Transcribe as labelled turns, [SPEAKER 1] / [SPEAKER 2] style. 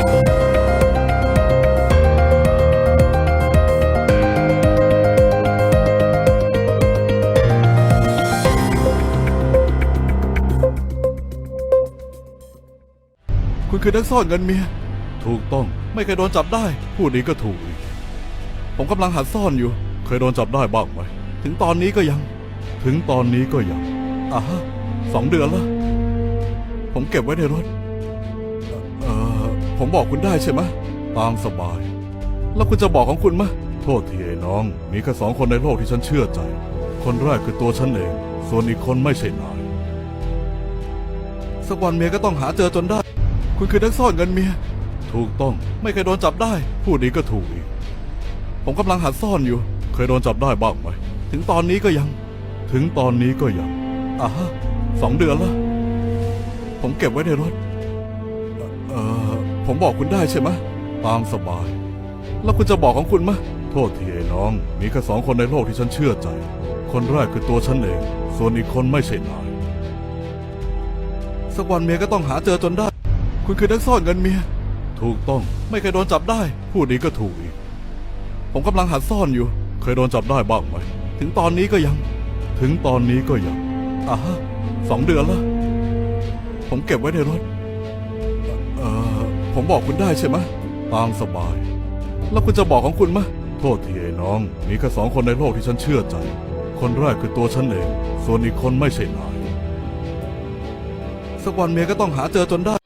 [SPEAKER 1] คุณคือนักซ่อนเงินเมีย ถูกต้องไม่เคยโดนจับได้พูดนี้ก็ถูกอีกผมกำลังหัดซ่อนอยู่ เคยโดนจับได้บ้างไหม ถึงตอนนี้ก็ยัง ถึงตอนนี้ก็ยังอะฮะสองเดือนแล้วผมเก็บไว้ในรถเอ่อ ผมบอกคุณได้ใช่ไหมตามสบาย แล้วคุณจะบอกของคุณมะโทษทีไอ้น้อง มีแค่สองคนในโลกที่ฉันเชื่อใจ คนแรกคือตัวฉันเอง ส่วนอีกคนไม่ใช่นาย สักวันเมียก็ต้องหาเจอจนได้ คุณคือนักซ่อนเงินเมีย ถูกต้อง ไม่เคยโดนจับได้ พูดนี้ก็ถูกอีก ผมกำลังหัดซ่อนอยู่ เคยโดนจับได้บ้างไหม ถึงตอนนี้ก็ยัง ถึงตอนนี้ก็ยังอะฮะสองเดือนล้วผมเก็บไว้ในรถ ผมบอกคุณได้ใช่ไหมตามสบาย แล้วคุณจะบอกของคุณไหมโทษทีไอ้น้อง มีแค่สองคนในโลกที่ฉันเชื่อใจ คนแรกคือตัวฉันเอง ส่วนอีกคนไม่ใช่นาย สักวันเมียก็ต้องหาเจอจนได้ คุณคือนักซ่อนเงินเมีย ถูกต้องไม่เคยโดนจับได้ พูดนี้ก็ถูกอีก ผมกำลังหัดซ่อนอยู่ เคยโดนจับได้บ้างไหม ถึงตอนนี้ก็ยัง ถึงตอนนี้ก็ยังอะฮะสองเดือนล้วผมเก็บไว้ในรถ ผมบอกคุณได้ใช่ไหมตามสบาย แล้วคุณจะบอกของคุณไหมโทษทีไอ้น้อง มีแค่สองคนในโลกที่ฉันเชื่อใจ คนแรกคือตัวฉันเอง ส่วนอีกคนไม่ใช่นาย สักวันเมียก็ต้องหาเจอจนได้